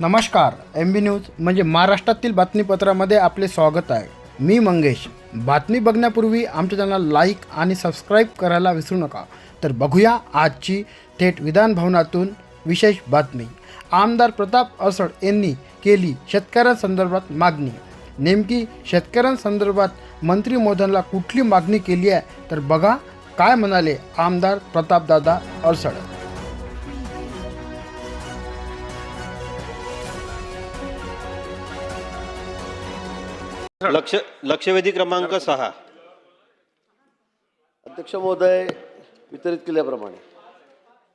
नमस्कार एम बी न्यूज म्हणजे महाराष्ट्रातील बातमीपत्रामध्ये आपले स्वागत आहे. मी मंगेश. बातमी बघण्यापूर्वी आमच्या चॅनल लाईक आणि सबस्क्राईब करायला विसरू नका. तर बघूया आजची थेट विधान भवनातून विशेष बातमी. आमदार प्रताप असड यांनी केली शेतकऱ्यांसंदर्भात मागणी. नेमकी शेतकऱ्यांसंदर्भात मंत्री मोदनला कुठली मागणी केली आहे? तर बघा काय म्हणाले आमदार प्रतापदादा अडसड लक्ष लक्षवेधी क्रमांक सहा. अध्यक्ष महोदय वितरित केल्याप्रमाणे.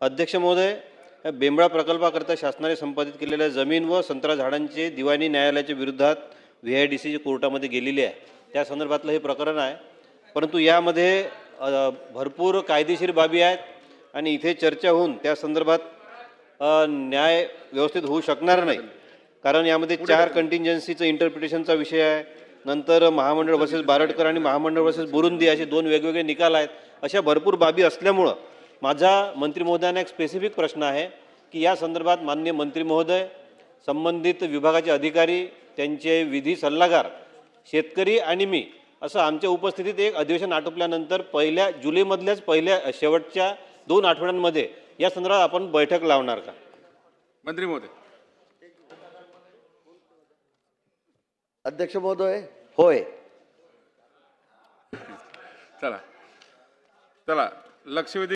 अध्यक्ष महोदय या बेंबळा प्रकल्पाकरता शासनाने संपादित केलेल्या जमीन व संत्रा झाडांचे दिवाणी न्यायालयाच्या विरोधात व्ही आय डी सी कोर्टामध्ये गेलेली आहे. त्या संदर्भातलं हे प्रकरण आहे. परंतु यामध्ये अ, भरपूर कायदेशीर बाबी आहेत आणि इथे चर्चा होऊन त्या संदर्भात अ, न्याय व्यवस्थित होऊ शकणार नाही. कारण यामध्ये चार कंटिंजन्सीचं इंटरप्रिटेशनचा विषय आहे. नंतर महामंडळ वर्सेस बारडकर आणि महामंडळ वर्सेस बुरुंदी असे दोन वेगवेगळे निकाल आहेत. अशा भरपूर बाबी असल्यामुळं माझा मंत्री महोदयांना एक स्पेसिफिक प्रश्न आहे की या संदर्भात मान्य मंत्री महोदय संबंधित विभागाचे अधिकारी त्यांचे विधी सल्लागार शेतकरी आणि मी असं आमच्या उपस्थितीत एक अधिवेशन आटोपल्यानंतर पहिल्या जुलैमधल्याच पहिल्या शेवटच्या दोन आठवड्यांमध्ये या संदर्भात आपण बैठक लावणार का? मंत्री महोदय. अध्यक्ष महोदय? होय. चला. चला. लक्षवेधी